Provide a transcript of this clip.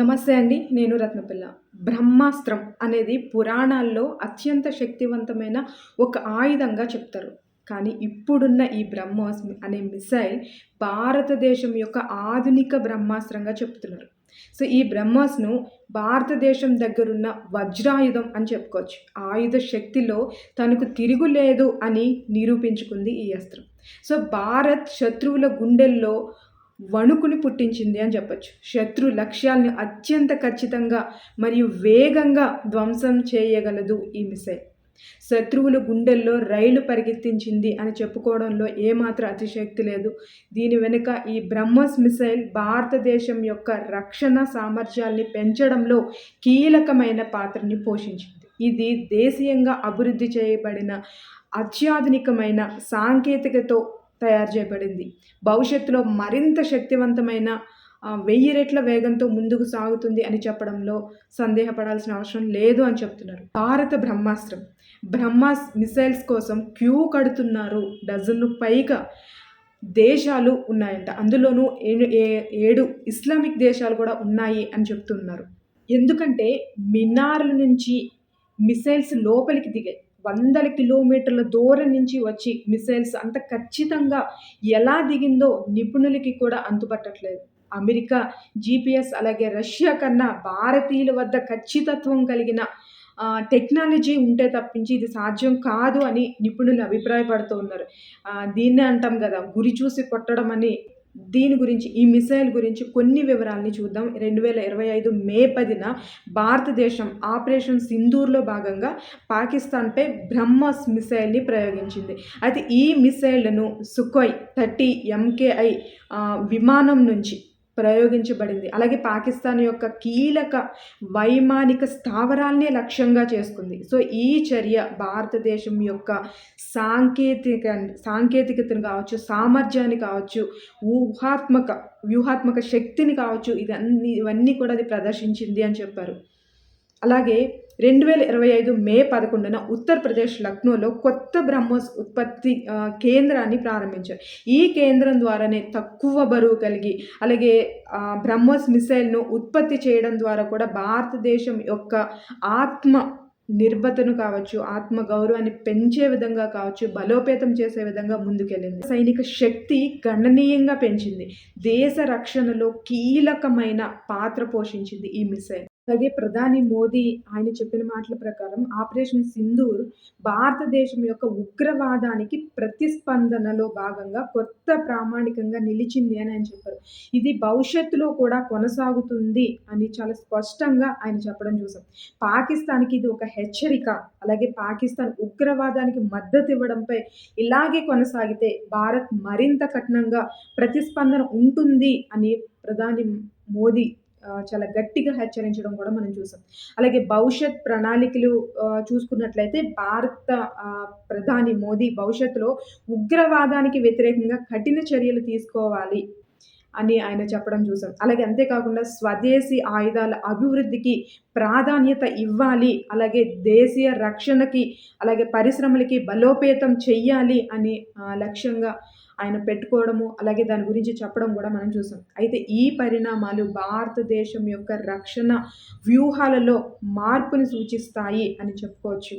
నమస్తే అండి నేను రత్నపిల్ల. బ్రహ్మాస్త్రం అనేది పురాణాల్లో అత్యంత శక్తివంతమైన ఒక ఆయుధంగా చెప్తారు. కానీ ఇప్పుడున్న ఈ బ్రహ్మాస్ అనే మిసైల్ భారతదేశం యొక్క ఆధునిక బ్రహ్మాస్త్రంగా చెప్తున్నారు. సో ఈ బ్రహ్మాస్ను భారతదేశం దగ్గరున్న వజ్రాయుధం అని చెప్పుకోవచ్చు. ఆయుధ శక్తిలో తనకు తిరుగులేదు అని నిరూపించుకుంది ఈ అస్త్రం. సో భారత్ శత్రువుల గుండెల్లో వణుకుని పుట్టించింది అని చెప్పచ్చు. శత్రు లక్ష్యాలను అత్యంత ఖచ్చితంగా మరియు వేగంగా ధ్వంసం చేయగలదు ఈ మిసైల్ శత్రువుల గుండెల్లో రైలు పరిగెత్తించింది అని చెప్పుకోవడంలో ఏమాత్రం అతిశక్తి లేదు. దీని వెనుక ఈ బ్రహ్మస్ మిసైల్ భారతదేశం యొక్క రక్షణ సామర్థ్యాల్ని పెంచడంలో కీలకమైన పాత్రని పోషించింది. ఇది దేశీయంగా అభివృద్ధి చేయబడిన అత్యాధునికమైన సాంకేతికతో తయారు చేయబడింది. భవిష్యత్తులో మరింత శక్తివంతమైన వెయ్యి రెట్ల వేగంతో ముందుకు సాగుతుంది అని చెప్పడంలో సందేహపడాల్సిన అవసరం లేదు అని చెప్తున్నారు. భారత బ్రహ్మాస్త్రం. బ్రహ్మాస్ మిసైల్స్ కోసం క్యూ కడుతున్నారు. డజన్లు పైగా దేశాలు ఉన్నాయంట. అందులోనూ ఏడు ఇస్లామిక్ దేశాలు కూడా ఉన్నాయి అని చెప్తున్నారు. ఎందుకంటే మినార్ల నుంచి మిసైల్స్ లోపలికి దిగాయి. వందల కిలోమీటర్ల దూరం నుంచి వచ్చి మిసైల్స్ అంత ఖచ్చితంగా ఎలా దిగిందో నిపుణులకి కూడా అంతుపట్టట్లేదు అమెరికా జీపీఎస్ అలాగే రష్యా కన్నా భారతీయుల వద్ద ఖచ్చితత్వం కలిగిన టెక్నాలజీ ఉంటే తప్పించి ఇది సాధ్యం కాదు అని నిపుణులు అభిప్రాయపడుతూ ఉన్నారు. దీన్నే అంటాం కదా గురి చూసి కొట్టడం అని. దీని గురించి ఈ మిసైల్ గురించి కొన్ని వివరాలని చూద్దాం. రెండు వేల ఇరవై ఐదు మే పదిన భారతదేశం ఆపరేషన్ సింధూర్లో భాగంగా పాకిస్తాన్పై బ్రహ్మస్ మిసైల్ని ప్రయోగించింది. అయితే ఈ మిసైళ్ళను సుఖోయ్ థర్టీ ఎంకేఐ విమానం నుంచి ప్రయోగించబడింది. అలాగే పాకిస్తాన్ యొక్క కీలక వైమానిక స్థావరాలనే లక్ష్యంగా చేసుకుంది. సో ఈ చర్య భారతదేశం యొక్క సాంకేతిక సాంకేతికతను కావచ్చు సామర్థ్యాన్ని కావచ్చు ఊహాత్మక వ్యూహాత్మక శక్తిని కావచ్చు ఇవన్నీ ఇవన్నీ కూడా అది ప్రదర్శించింది అని చెప్పారు. అలాగే రెండు వేల ఇరవై ఐదు మే పదకొండున ఉత్తరప్రదేశ్ లక్నోలో కొత్త బ్రహ్మోస్ ఉత్పత్తి కేంద్రాన్ని ప్రారంభించారు. ఈ కేంద్రం ద్వారానే తక్కువ బరువు కలిగి అలాగే బ్రహ్మోస్ మిసైల్ను ఉత్పత్తి చేయడం ద్వారా కూడా భారతదేశం యొక్క ఆత్మ నిర్భతను కావచ్చు ఆత్మ గౌరవాన్ని పెంచే విధంగా కావచ్చు బలోపేతం చేసే విధంగా ముందుకెళ్ళింది. సైనిక శక్తి గణనీయంగా పెంచింది. దేశ రక్షణలో కీలకమైన పాత్ర పోషించింది ఈ మిసైల్. అలాగే ప్రధాని మోదీ ఆయన చెప్పిన మాటల ప్రకారం ఆపరేషన్ సింధూర్ భారతదేశం యొక్క ఉగ్రవాదానికి ప్రతిస్పందనలో భాగంగా కొత్త ప్రామాణికంగా నిలిచింది అని ఆయన చెప్పారు. ఇది భవిష్యత్తులో కూడా కొనసాగుతుంది అని చాలా స్పష్టంగా ఆయన చెప్పడం చూసాం. పాకిస్తాన్కి ఇది ఒక హెచ్చరిక అలాగే పాకిస్తాన్ ఉగ్రవాదానికి మద్దతు ఇవ్వడంపై ఇలాగే కొనసాగితే భారత్ మరింత కఠినంగా ప్రతిస్పందన ఉంటుంది అని ప్రధాని మోదీ చాలా గట్టిగా హెచ్చరించడం కూడా మనం చూసాం. అలాగే భవిష్యత్ ప్రణాళికలు చూసుకున్నట్లయితే భారత ప్రధాని మోదీ భవిష్యత్తులో ఉగ్రవాదానికి వ్యతిరేకంగా కఠిన చర్యలు తీసుకోవాలి అని ఆయన చెప్పడం చూసాం. అలాగే అంతేకాకుండా స్వదేశీ ఆయుధాల అభివృద్ధికి ప్రాధాన్యత ఇవ్వాలి అలాగే దేశీయ రక్షణకి అలాగే పరిశ్రమలకి బలోపేతం చెయ్యాలి అని లక్ష్యంగా ఆయన పెట్టుకోవడము అలాగే దాని గురించి చెప్పడం కూడా మనం చూసాం. అయితే ఈ పరిణామాలు భారతదేశం యొక్క రక్షణ వ్యూహాలలో మార్పుని సూచిస్తాయి అని చెప్పుకోవచ్చు.